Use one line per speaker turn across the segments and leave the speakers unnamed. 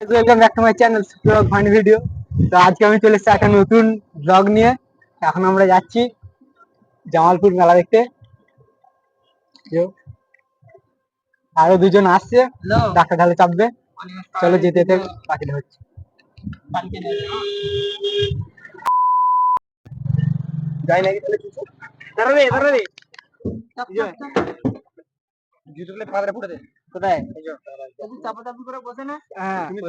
Welcome back to my channel funny video তো আজকে আমি চলে এসেছি একটা নতুন ব্লগ নিয়ে। এখন আমরা যাচ্ছি জামালপুর মেলা দেখতে। আরও দুজন আসছে। ডাক্তার ঢালে চাপবে। চলো যেতে যেতে বাকিটা হচ্ছে। যাই নাকি তাহলে কিছু? ধরো রে ধরো রে। জুতোগুলো ফাঁদরে ফুটে দে। কোথায়? চাপা চাপি করে বসে না? হ্যাঁ তুমি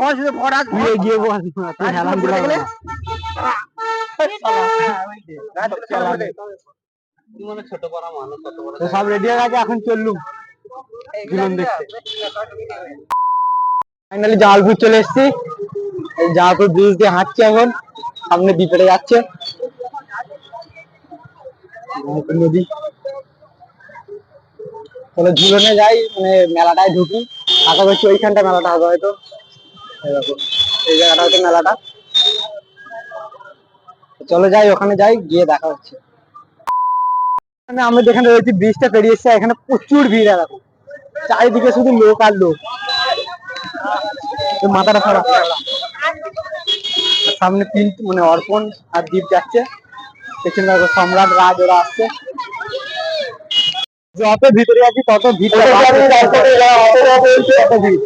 ভর শুধু ভর আজ গিয়ে গিয়ে বস তুই হেলান দিলে গেলে? তো সব রেডি হয়ে গেছে এখন চললুম। জীবন দেখতে। ফাইনালি জামালপুর চলে এসেছি। এই জামালপুর ব্রিজ দিয়ে হাঁটছি এখন। সামনে দ্বীপেটে যাচ্ছে। নদী। চলো ঝুলনে যাই মানে মেলাটায় ঢুকি। আশা করছি ওইখানটা মেলাটা হবে হয়তো। এই জায়গাটা হচ্ছে মেলাটা। চলো যাই, ওখানে যাই, গিয়ে দেখা হচ্ছে। মানে আমরা যেখানে রয়েছি ব্রিজটা পেরিয়ে এসছে এখানে প্রচুর ভিড় দেখো। চারিদিকে শুধু লোক আর লোক। মাথাটা খারাপ সামনে তিন মানে অর্পণ আর দ্বীপ যাচ্ছে। পেছনে দেখো সম্রাট রাজ ওরা আসছে। যত ভিতরে আছি তত ভিড় তত ভিড়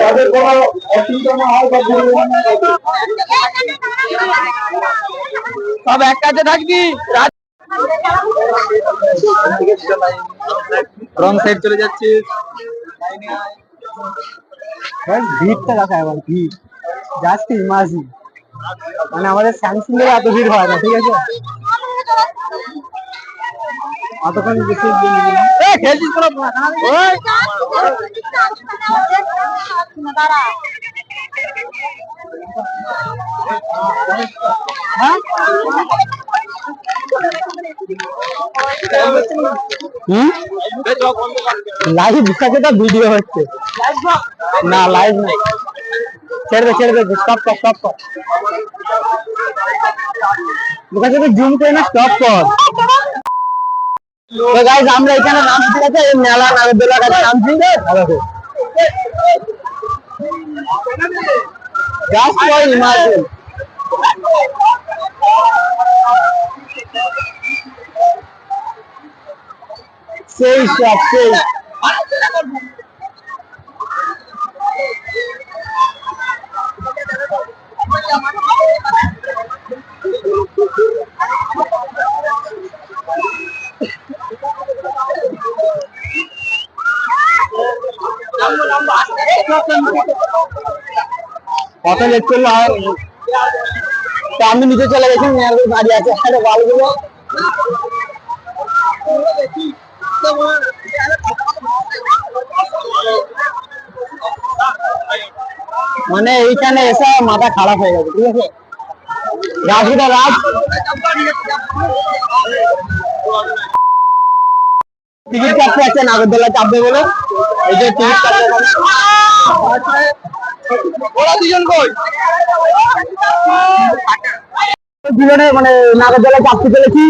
তাদের কোনো অসুবিধা না হয় সব এক কাছে থাকবি। রং সাইড চলে যাচ্ছে। ভিড়টা দেখা এবার ভিড়। জাস্ট ইমাজিন মানে আমাদের স্যামসুং এর এত ভিড় হয় না ঠিক আছে? অতক্ষণ এ খেলছিস লাইভ বিশাখে তো ভিডিও হচ্ছে। না লাইভ না। ছেড়ে ছেড়ে দে কর স্টপ কর। থেকে আমরা এখানে নামছি আছে এই মেলা নাগরদোলার কাছে নামছি দেখো জাস্ট ফর ইমাজিন সেই সব সেই কত লেট করলে আমি নিচে চলে গেছি বাড়ি আছে বালগুলো মানে এইখানে এসে মাথা খারাপ হয়ে গেছে, ঠিক আছে? রাজুদা রাজ। টিকিট কাটতে আছে নাগরদোলা চাপবে বলে। এই যে টিকিট মানে নাগরদোলা চাপতে চলেছি।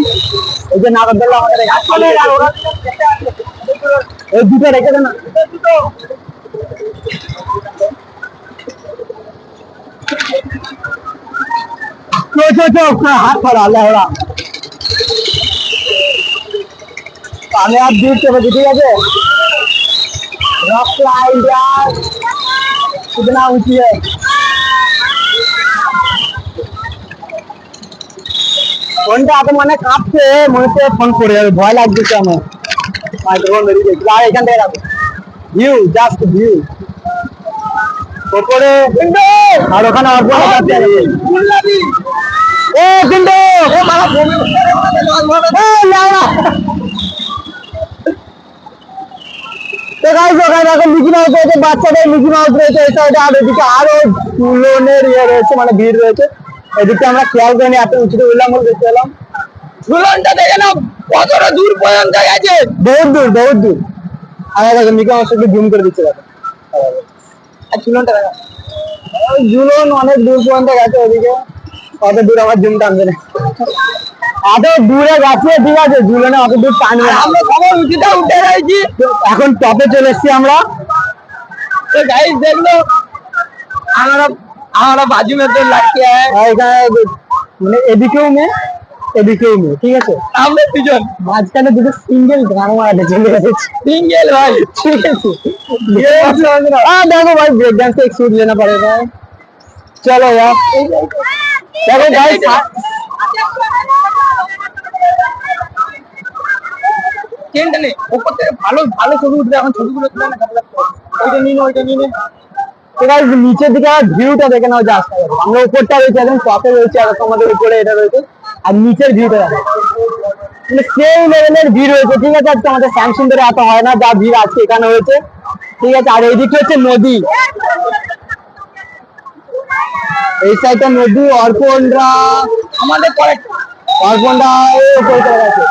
এই যে নাগরদোলা আমাদের এই দুটো রেখে দেন হাত ধরা লেহরা আমি আর দূর চেপে ঠিক আছে रॉक लाइन यार कितना ऊंची है ফোনটা এত মানে কাঁপছে মনে হচ্ছে ফোন পড়ে যাবে ভয় লাগছে আমার মাইক্রোফোন বেরিয়ে গেছে আর এখান থেকে রাখো ভিউ জাস্ট ভিউ ওপরে আর ওখানে অর্পণ আছে ও কিন্তু ও মারা ও লাউড়া তো গাইস ওখানে এখন মিকি মাউস রয়েছে বাচ্চাদের মিকি মাউস রয়েছে এই সাইডে আর এদিকে আরও ঝুলনের ইয়ে রয়েছে মানে ভিড় রয়েছে। এদিকে আমরা খেয়াল করিনি এত উঁচুতে উঠলাম বলে দেখতে এলাম ঝুলনটা দেখে না কতটা দূর পর্যন্ত গেছে। বহুত দূর বহুত দূর। আর দেখো মিকি মাউস একটু জুম করে দিচ্ছে দেখো। আর ঝুলনটা দেখো। ঝুলন অনেক দূর পর্যন্ত গেছে ওদিকে। কত দূর আমার জুম টানবে না। এত দূরে ঠিক আছে? অত দূর
আমরা
এখন টপে চলে এসছি আমরা।
দেখল বাজু
হ্যাঁ, মানে এদিকেও এদিকেও ঠিক আছে?
আমরা
মাঝখানে দুটো সিঙ্গেল আছে ঠিক আছে? দেখো ভাই ব্রেক ডান্স ভাই। চলো দেখো ভাই
ট্রেন্ড নেই। ওপর থেকে ভালো ভালো ছবি উঠবে এখন ছবিগুলো তুলে না ওইটা নিন ওইটা
নিন নিচের দিকে ভিউটা দেখে নাও যে আসতে পারব আমরা উপরটা রয়েছে একদম টপে রয়েছে আর তোমাদের উপরে এটা রয়েছে। আর নিচের ভিউটা দেখো। মানে সেই লেভেলের ভিড় রয়েছে ঠিক আছে? আজকে আমাদের শ্যামসুন্দরে এত হয় না যা ভিড় আজকে এখানে হয়েছে। ঠিক আছে? আর এইদিকে হচ্ছে নদী। এই সাইডটা নদী অর্পণরা।
আমাদের
অর্পণরা ও চলে গেছে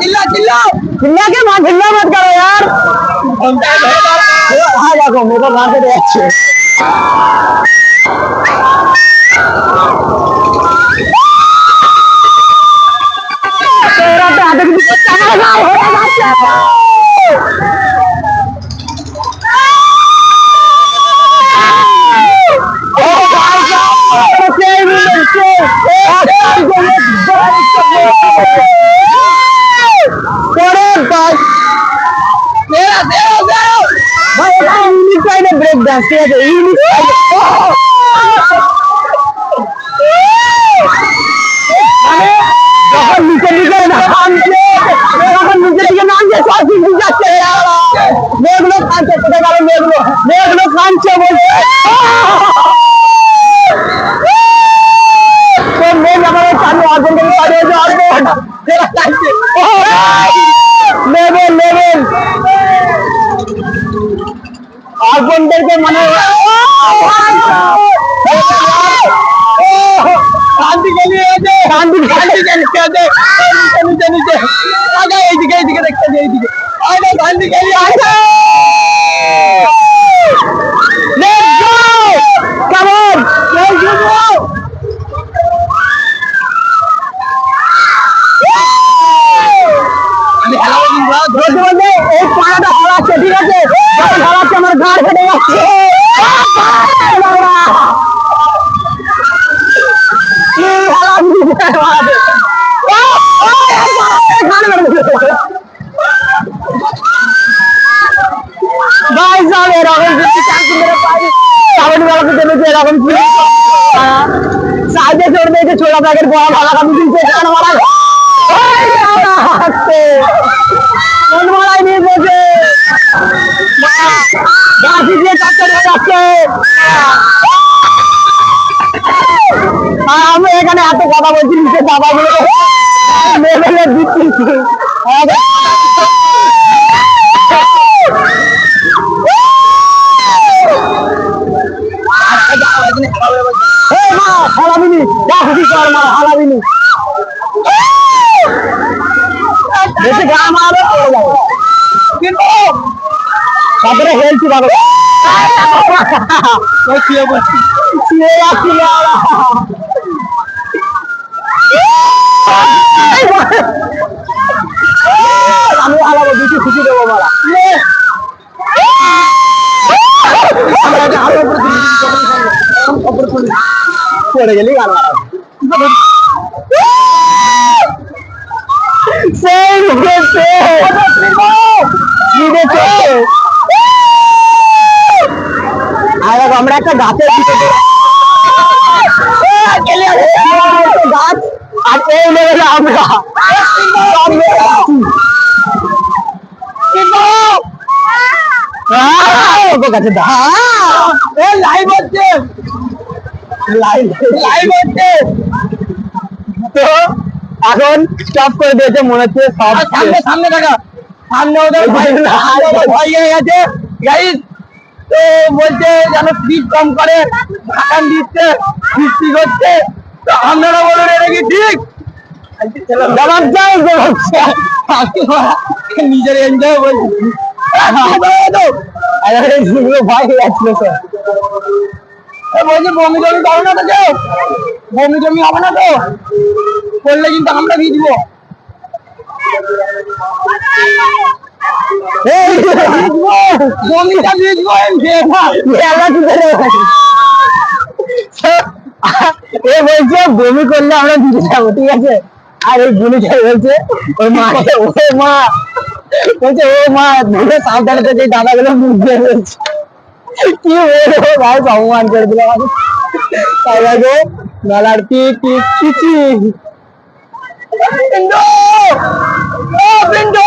चिल्ला चिल्ला चिल्ला
चिल्ला के माँ चिल्ला मत करो यार। हाँ देखो मेरे को कहाँ से दे अच्छे। तेरा तो आदमी तो चला जाओ हो जाओ Oh, করেন ভাই
দেও দেও দেও
ভাই এটা ইউনিক সাইডে ব্রেক ডান্স ঠিক আছে ইউনিক সাইডে মানে যখন নিচে নিচে নামছে যখন নিচে দিকে নামছে সব কিছু যাচ্ছে মেয়েগুলো খানছে কোথায় গেল মেয়েগুলো মেয়েগুলো খানছে বলছে মেয়ে আমার সামনে অর্জন করে
পারে অর্জন আগা এইদিকে এইদিকে দেখতে এইদিকে আগা শান্তি গেলি আছে
Let's go! Come on! Let's go!
আমি হেলাবো কিন্তু হ্যাঁ, ধরে
বলতে বলতে এই পাড়াটা হারাচ্ছে ঠিক আছে যখন হারাচ্ছে আমার ঘাড় ফেটে যাচ্ছে কি হারাচ্ছি মারাতে। আহ! আহ! ঘাড় মেরে দিয়েছে। ভাই সাহেব এরকম যদি চাকরি মেরে পাই সামনে বেলাতে চলেছে এরকম কি সাইডে চড়বে যে ছোড়া প্যাকেট বড় ভাড়া কামি দিচ্ছে এখানে মারা হাসছে কোন মারাই নিয়ে বাসি। দিয়ে হয়ে যাচ্ছে। আমি এখানে এত কথা বলছি, নিচে বলেছে মেলে দিচ্ছি। বেশি গা পড়ে যাবে কিন্তু তারপরে হেলছি ভালো।
ওই শুয়ে বসছি
শুয়ে যাচ্ছি আমি খুশি দেবো মারা পড়ে গেলি গান মারা সেই উঠেছে নিজে চলছে আর দেখো, আমরা একটা গাছের গাছ। আর এই লেভেলে আমরা।
লাইভ হচ্ছে।
লাইভ।
লাইভ হচ্ছে।
তো এখন স্টপ করে দিয়েছে মনে হচ্ছে
সামনে সামনে দেখা সামনে ওদের ভয় হয়ে গেছে। তো বলছে যেন স্পিড কম করে, ঢাকান দিচ্ছে, বৃষ্টি করছে তো আপনারা বলুন, এটা কি ঠিক? নিজের এনজয় বলছি। করো না তো টমি হবে না তো? করলে কিন্তু আমরা ভিজবো।
এ বলছে বমি করলে আমরা দিতে যাব ঠিক আছে? আর এই গুলিটা বলছে ওই মা ও মা বলছে ও মা ধরে সাবধানে এই দাদাগুলো মুখ দিয়ে বলছে। কি বলব ভাই অপমান করে দিল আমাকে। তাই আগে মেলার কি কি কিচি
পিন্টু! ও পিন্টু!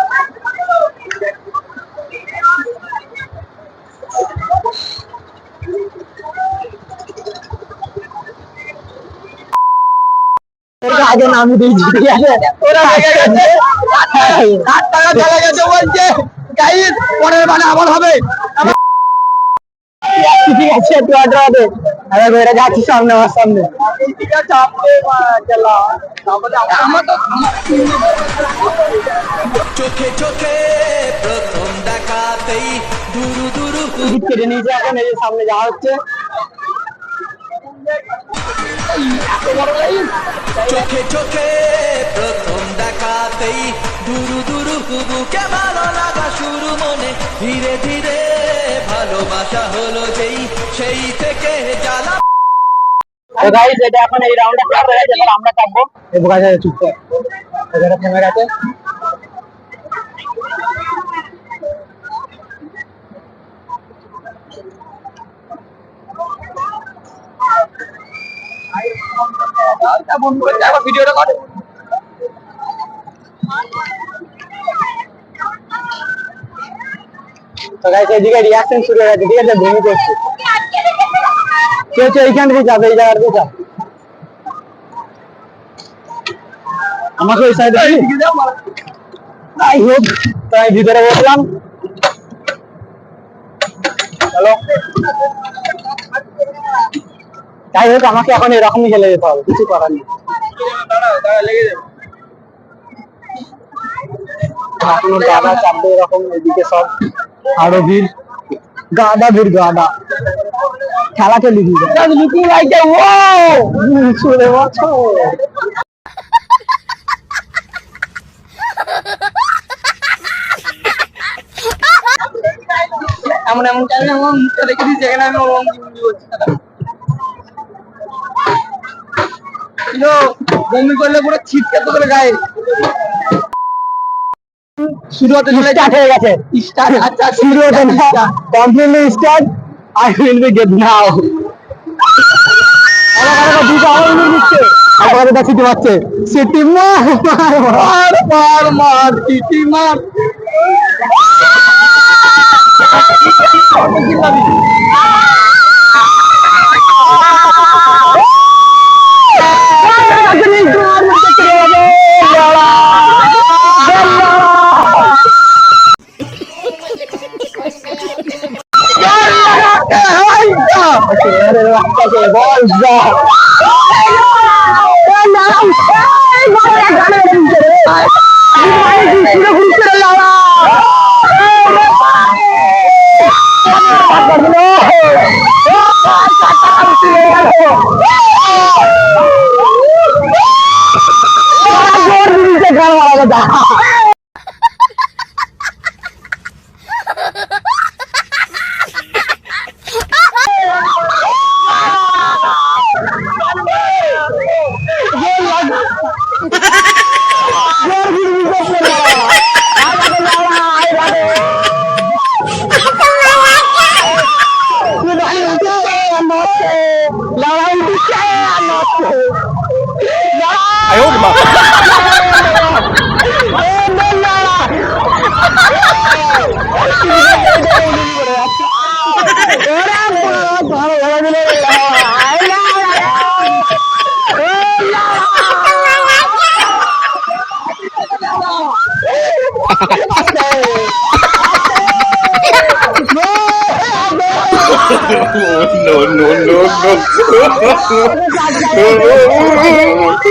আগে নামিয়ে দিয়েছি। ঠিক আছে
ওরা রেগে গেছে। আট টাকা চলে গেছে বলছে। গাইড পরের মানে আবার হবে।
ঠিক আছে একটু অর্ডার হবে আমি বেড়ে যাচ্ছি সামনে আমার সামনে।
ঠিক আছে আপনি আমার তো
চোখে চোখে প্রথম দেখাতেই দুরু দুরু
কেটে নিয়েছে এখন এই যে সামনে যাওয়া হচ্ছে।
চোখে চোখে প্রথম দেখাতেই দুরু দুরু বুকে ভালো লাগা শুরু মনে? ধীরে ধীরে ভালোবাসা হলো যেই, সেই থেকে জ্বালা।
তো গাইস এটা এখন এই রাউন্ডটা ক্লাব হয়ে গেছে আমরা কাটবো এই বোকা চুপ করে। এখানে থেমে গেছে
ভিডিওটা করে
তো গাইস এদিকে শুরু হয়ে গেছে, ঠিক আছে? ভেঙে করছে কেউ কেউ এইখান থেকে যাবে, এই জায়গা থেকে আমাকে ওই সাইডে যাই হোক তাই ভিতরে বসলাম। হ্যালো? যাই হোক আমাকে এখন এরকমই খেলে যেতে হবে কিছু করার নেই। এখনও গাদা চাপবে এরকম এদিকে সব। আরও ভিড়। গাদা ভিড় গাদা। খেলা খেলি
লুকিং লাইক ও!
ছুড়ে বছর
এমন এমন টাইমে আমার মুখটা রেখে দিয়েছে এখানে আমি বমি কিন্তু বমি করলে পুরো ছিটকে তো করে গায়ে। শুরু হতে চলে
স্টার্ট হয়ে গেছে।
স্টার্ট আচ্ছা
শুরু হতে completely start I will be get now দুটো আবার দিচ্ছে একবার এটা সিটি মারছে। সিটি মার
মার মার মার টিটি মার।
বল 哈哈哈哈哈哈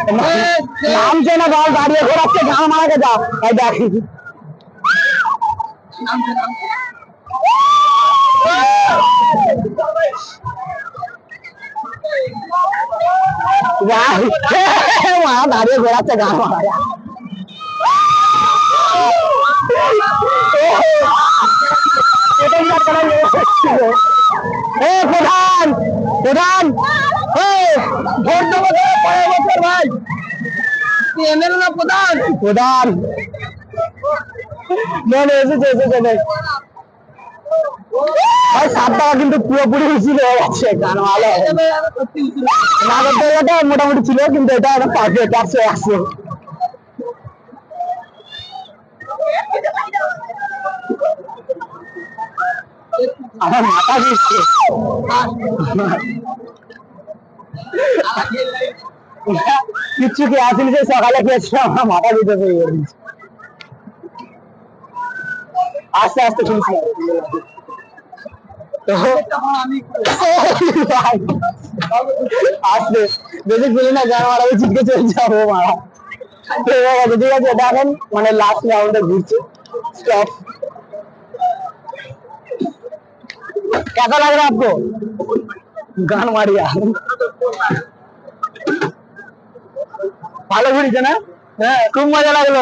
নামছে না বল দাঁড়িয়ে ঘোরাচ্ছে গান মারাকে যাও এই দেখ মা দাঁড়িয়ে ঘোরাচ্ছে গান মারা এটাই আর কোনো লোক ছিল এ প্রধান প্রধান এ ভোট দেবো তো পরের বছর ভাই
এমএলএ না প্রধান?
প্রধান। এসেছে এসেছে ভাই। ভাই সাত টাকা কিন্তু পুরোপুরি উচিত হয়ে গেছে গান ভালো? নাগরদোলাটা মোটামুটি ছিল কিন্তু এটা একদম পারফেক্ট একশো একশো আমার মাথা দিচ্ছে কিচ্ছু কি আসেনি যে সকালে খেয়েছি আমার মাথা দিতে শুরু করে দিচ্ছে আস্তে আস্তে শুনছি তো আসলে বেশি খুলি না গান মারা চিটকে চলে যাবো মারা তো এবার আছে, ঠিক আছে এটা এখন মানে লাস্ট রাউন্ডে ঘুরছে স্টপ कैसा लग रहा है आपको গান মারিয়া ভালো ঘুরেছে না? হ্যাঁ খুব মজা লাগল।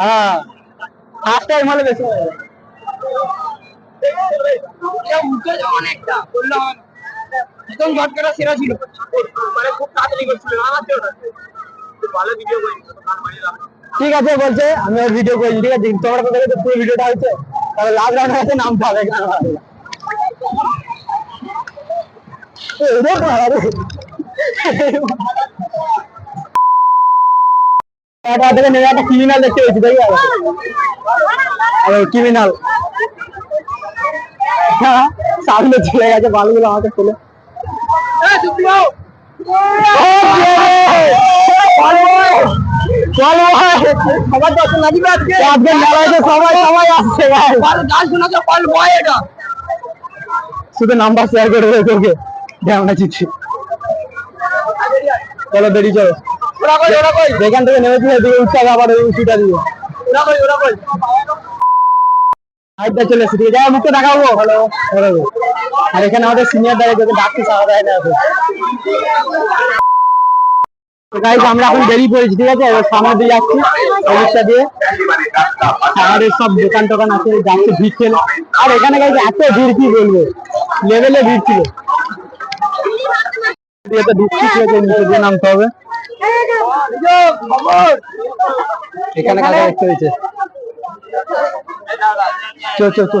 হ্যাঁ ফার্স্ট টাইম হলে বেশি মজা
সেরা ছিল। মানে খুব তাড়াতাড়ি করছিল আমার ভালো ভিডিও
ঠিক আছে বলছে আমি ওর ভিডিও করেছি ঠিক আছে? তোমরা থেকে পুরো ভিডিওটা হচ্ছে তবে লাস্ট রাউন্ডে আছে নামতে হবে গান সামনে চলে গেছে বালগুলো আমাকে
এটা
শুধু নাম্বার শেয়ার করে দেবে তোকে। ঢ্যামনা চিঠি চলো দেরি চলো
ওরা কই ওরা কই?
যেখান থেকে নেমেছি এদিকে উঠতে হবে আবার ওই উঁচুটা দিয়ে। হাইটটা চলে এসেছে। আছে মুখে দেখাবো। হ্যালো। আর এখানে আমাদের সিনিয়র দাঁড়িয়ে তোকে ডাকতে চাওয়া দেয় না গাইজ আমরা এখন বেরিয়ে পড়েছি ঠিক আছে? এবার সামনে দিয়ে যাচ্ছি অবস্থা দিয়ে। আমাদের সব দোকান টোকান আছে যাচ্ছে ভিড় ছিল। আর এখানে গাইজ এত ভিড় কি বলব? লেভেলে ভিড় ছিল। নিচে দিয়ে নামতে হবে। এখানে কাকা দেখতে হয়েছে চো চো চো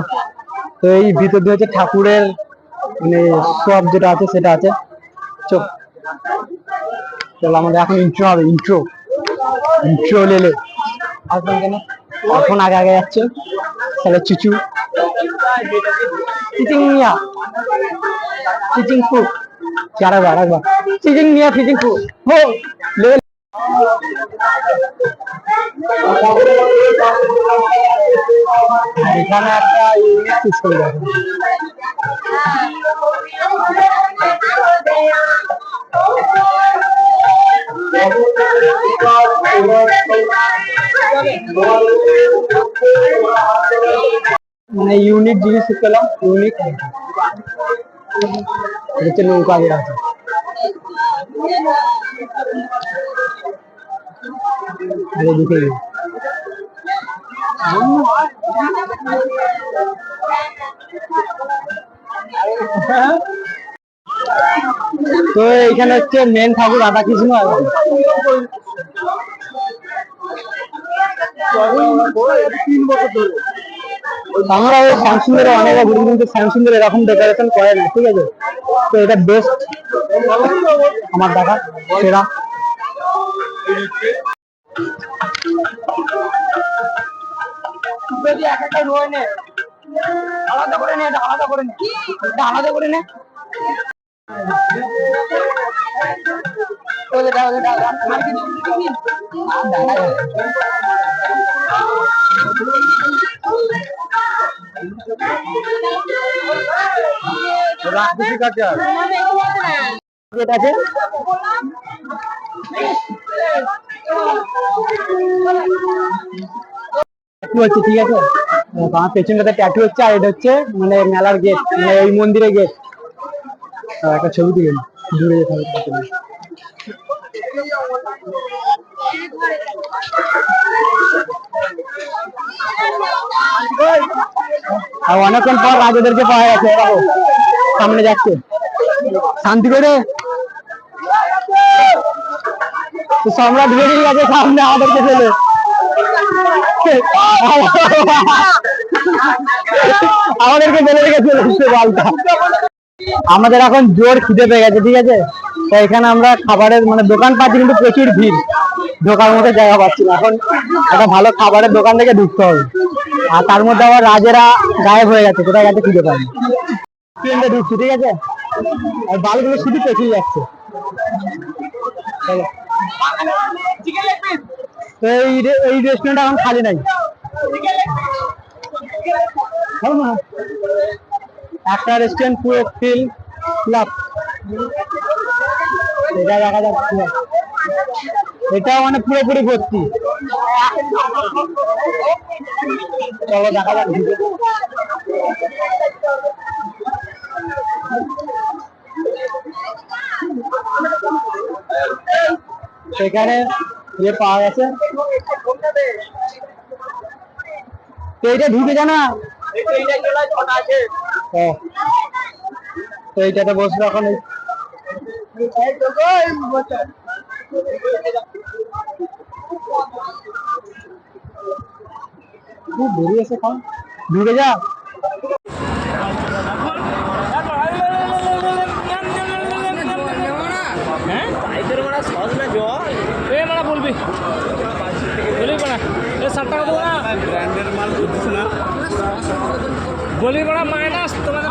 তো এই ভিতর দিয়ে হচ্ছে ঠাকুরের মানে সব যেটা আছে সেটা আছে। চো চলো, আমাদের এখন ইন্ট্রো হবে ইন্ট্রো ইন্ট্রো লেলে আসবেন কেন? এখন আগে আগে যাচ্ছে। তাহলে চুচু। চিচিং মিয়া চিচিং ফু আরেকবার আরেকবার চিচিং মিয়া চিচিং ফু হো লেভেল এখানে একটা ইউনিক সিস্টেম দেখো মানে ইউনিক জিনিস পেলাম ইউনিক হচ্ছে নৌকা তো এখানে হচ্ছে মেন ঠাকুর রাধা কৃষ্ণ আমরা ওই শ্যামসুন্দরে অনেক ঘুরি কিন্তু শ্যামসুন্দর এরকম ডেকোরেশন করে না, ঠিক আছে? তো এটা বেস্ট আমার দেখা সেরা।
যদি এক একটা রয়ে নে আলাদা করে নে এটা আলাদা করে নে। এটা আলাদা করে নে। দেখা যাবে।
এটা আছে ট্যাটু হচ্ছে ঠিক আছে আমার পেছনটাতে ট্যাটু হচ্ছে আর এটা হচ্ছে মানে মেলার গেট মানে এই মন্দিরের গেট একটা ছবি নিই। দূরে যেতে হবে আর অনেকক্ষণ পর রাজাদেরকে পাওয়া গেছে দেখো সামনে যাচ্ছে। শান্তি করে। সম্রাট বেরিয়ে গেছে, সামনে আমাদেরকে ফেলে। আমাদেরকে ফেলে এসছে বলটা। আমাদের এখন জোর খিদে পেয়ে গেছে, ঠিক আছে? তো এখানে আমরা খাবারের মানে দোকান পাচ্ছি, কিন্তু প্রচুর ভিড়। ঢোকার মতো জায়গা পাচ্ছি না। এখন একটা ভালো খাবারের দোকান থেকে ঢুকতে হবে। আর তার মধ্যে আবার রাজেরা গায়েব হয়ে গেছে, কোথায় গেছে খুঁজে পাইনি ট্রেনটা ঢুকছি, ঠিক আছে? আর বালগুলো শুধু পেছিয়ে যাচ্ছে। এই এই রেস্টুরেন্ট এখন খালি নাই। একটা রেস্টুরেন্ট পুরো ফিল ক্লাব এটা দেখা যাচ্ছে। এটা মানে পুরোপুরি ভর্তি। চলো, দেখা যাক। সেখানে ইয়ে পাওয়া গেছে তো এইটা ঢুকে জানা তো এইটাতে বসবো এখন। খুব বেরিয়েছে ঢুকে যা
এ মারা বলবি? মারা এ টাকা দেবো না ব্র্যান্ডের মাল না মারা মাইনাস তোমাদের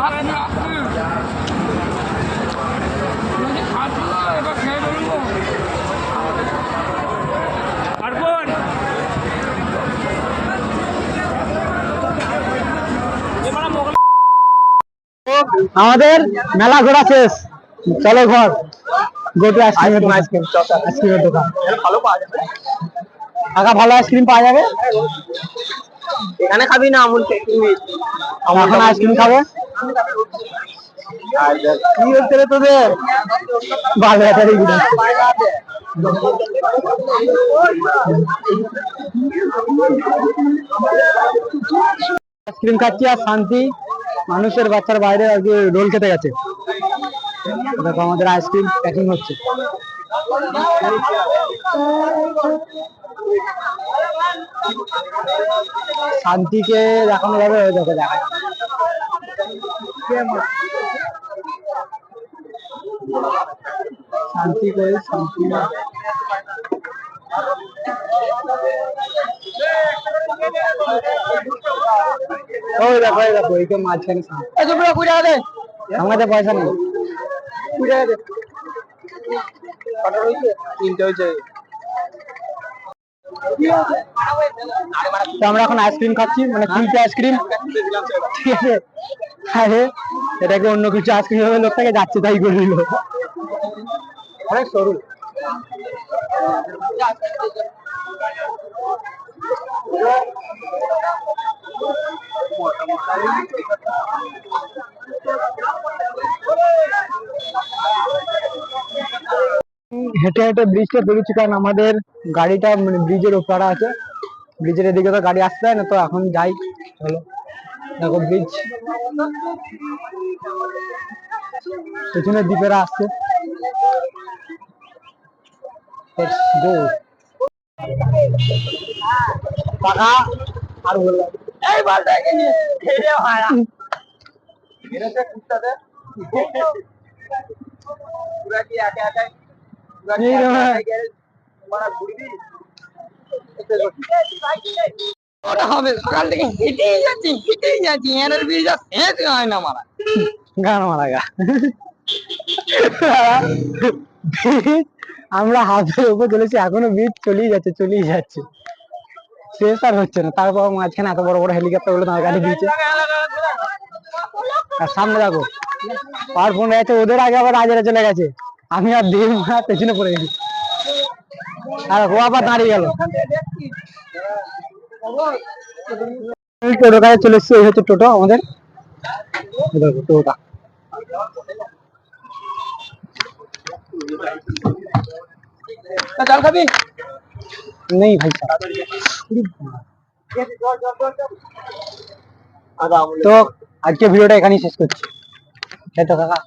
আমাদের মেলা ঘোরা শেষ। চলো ঘর। গো টু আইসক্রিম আইসক্রিম আইসক্রিমের দোকান।
ভালো পাওয়া যাবে।
কাকা ভালো আইসক্রিম পাওয়া যাবে?
এখানে খাবি না আমুল
এখন আইসক্রিম খাবে। কি হচ্ছে রে তোদের? ভালো একটা আইসক্রিম খাচ্ছি আর শান্তি। মানুষের বাচ্চার বাইরে আর কি রোল খেতে গেছে। দেখো আমাদের আইসক্রিম প্যাকিং হচ্ছে। শান্তিকে দেখানো যাবে দেখো দেখা শান্তি করে শান্তি ওই দেখো ওই দেখো এই তো মাঝখানে আমাদের পয়সা নেই।
তিনটে হয়েছে।
তো আমরা এখন আইসক্রিম খাচ্ছি মানে তিনটে আইসক্রিম ঠিক আছে? আরে এটাকে অন্য কিছু আইসক্রিম হবে? লোকটাকে যাচ্ছে তাই করে দিল। অনেক সরু। হেঁটে হেঁটে ব্রিজটা পেরিয়েছি কারণ আমাদের গাড়িটা মানে ব্রিজের ওপারে আছে। ব্রিজের এদিকে তো গাড়ি আসতে হয় না, তো এখন যাই। চলো। দেখো ব্রিজ পেছনে দ্বীপেরা আসছে।
এই ওটা হবে সকাল থেকে হেঁটেই যাচ্ছি হেঁটেই যাচ্ছি এর বীজটা শেষ হয় না মারা।
গান মারা গা। আমরা হাতের উপর চলেছি এখনও বীজ চলেই যাচ্ছে চলেই যাচ্ছে। শেষ আর হচ্ছে না তারপর মাঝখানে এত বড় বড় হেলিকপ্টারগুলো কাটিয়ে দিয়েছে। আর সামনে দেখো পার ফোন গেছে ওদের আগে আবার রাজারা চলে গেছে। আমি আর মারা পেছনে পড়ে গেছি। আর ও আবার দাঁড়িয়ে গেল। টোটো কাছে চলে এসেছি এই হচ্ছে টোটো আমাদের। টোটোটা।
জল খাবি?
নেই ভাই তো আজকে ভিডিওটা এখানেই শেষ করছি। তাই তো কাকা।